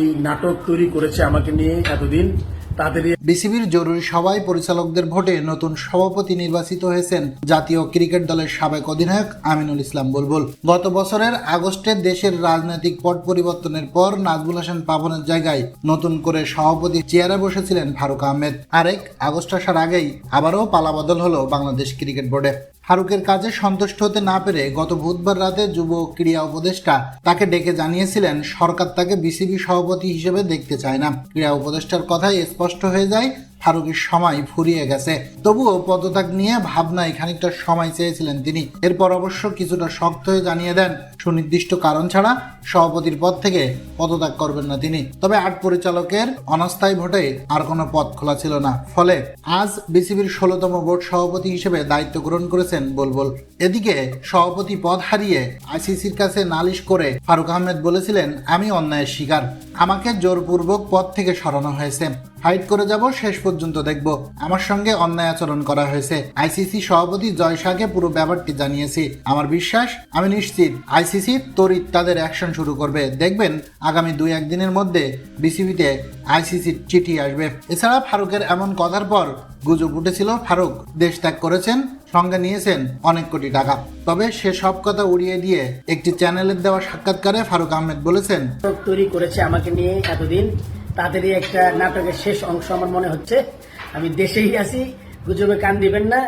এই নাটক তৈরি করেছে আমাকে নিয়ে এতদিন। তাদের বিসিবির জরুরি সভায় পরিচালকদের ভোটে নতুন সভাপতি নির্বাচিত হয়েছেন জাতীয় ক্রিকেট দলের সাবেক অধিনায়ক আমিনুল ইসলাম বুলবুল। গত বছরের আগস্টে দেশের রাজনৈতিক পট পরিবর্তনের পর নাজবুল হাসান পাবনের জায়গায় নতুন করে সভাপতি চেয়ারে বসেছিলেন ফারুক আহমেদ। আরেক আগস্ট আসার আগেই আবারও পালাবদল হলো বাংলাদেশ ক্রিকেট বোর্ডে। ফারুকের কাজে সন্তুষ্ট হতে না পেরে গত বুধবার রাতে যুব ক্রীড়া উপদেষ্টা তাকে ডেকে জানিয়েছিলেন, সরকার তাকে বিসিবি সভাপতি হিসেবে দেখতে চায় না। ক্রীড়া উপদেষ্টার কথাই স্পষ্ট হয়ে যায়, ফারুকের সময় ফুরিয়ে গেছে। তবুও পদত্যাগ নিয়ে ভাবনায় খানিকটা সময় চেয়েছিলেন তিনি। এরপর অবশ্য কিছুটা শক্ত হয়ে জানিয়ে দেন সুনির্দিষ্ট কারণ ছাড়া সভাপতির পদ থেকে পদত্যাগ করবেন না তিনি। তবে আট পরিচালকের অনাস্থায়ী ভোটে আর কোনো পদ খোলা ছিল না। ফলে আজ বিসিবির ষোলতম বোর্ড সভাপতি হিসেবে দায়িত্ব গ্রহণ করেছেন বুলবুল। এদিকে সভাপতি পদ হারিয়ে আইসিসির কাছে নালিশ করে ফারুক আহমেদ বলেছিলেন, আমি অন্যায়ের শিকার। আমাকে জোরপূর্বক পদ থেকে সরানো হয়েছে। ফাইট করে যাব, শেষ পর্যন্ত দেখব। আমার সঙ্গে অন্যায় আচরণ করা হয়েছে। আইসিসি সভাপতি জয় শাহকে পুরো ব্যাপারটি জানিয়েছি। আমার বিশ্বাস, আমি নিশ্চিত আইসিসি তড়িৎ তাদের অ্যাকশন শুরু করবে। দেখবেন আগামী দুই একদিনের মধ্যে বিসিবিতে আইসিসির চিঠি আসবে। এছাড়া ফারুকের এমন কথার পর গুজব উঠেছিল ফারুক। দেশ ত্যাগ করেছেন, সঙ্গে নিয়েছেন অনেক কোটি টাকা। তবে সে সব কথা উড়িয়ে দিয়ে একটি চ্যানেলের দেওয়া সাক্ষাৎকারে ফারুক আহমেদ বলেছেন তৈরি করেছে আমাকে নিয়ে এতদিন। তাদেরই একটা নাটকের শেষ অংশ আমার মনে হচ্ছে। আমি দেশেই আছি, গুজবে কান দিবেন না।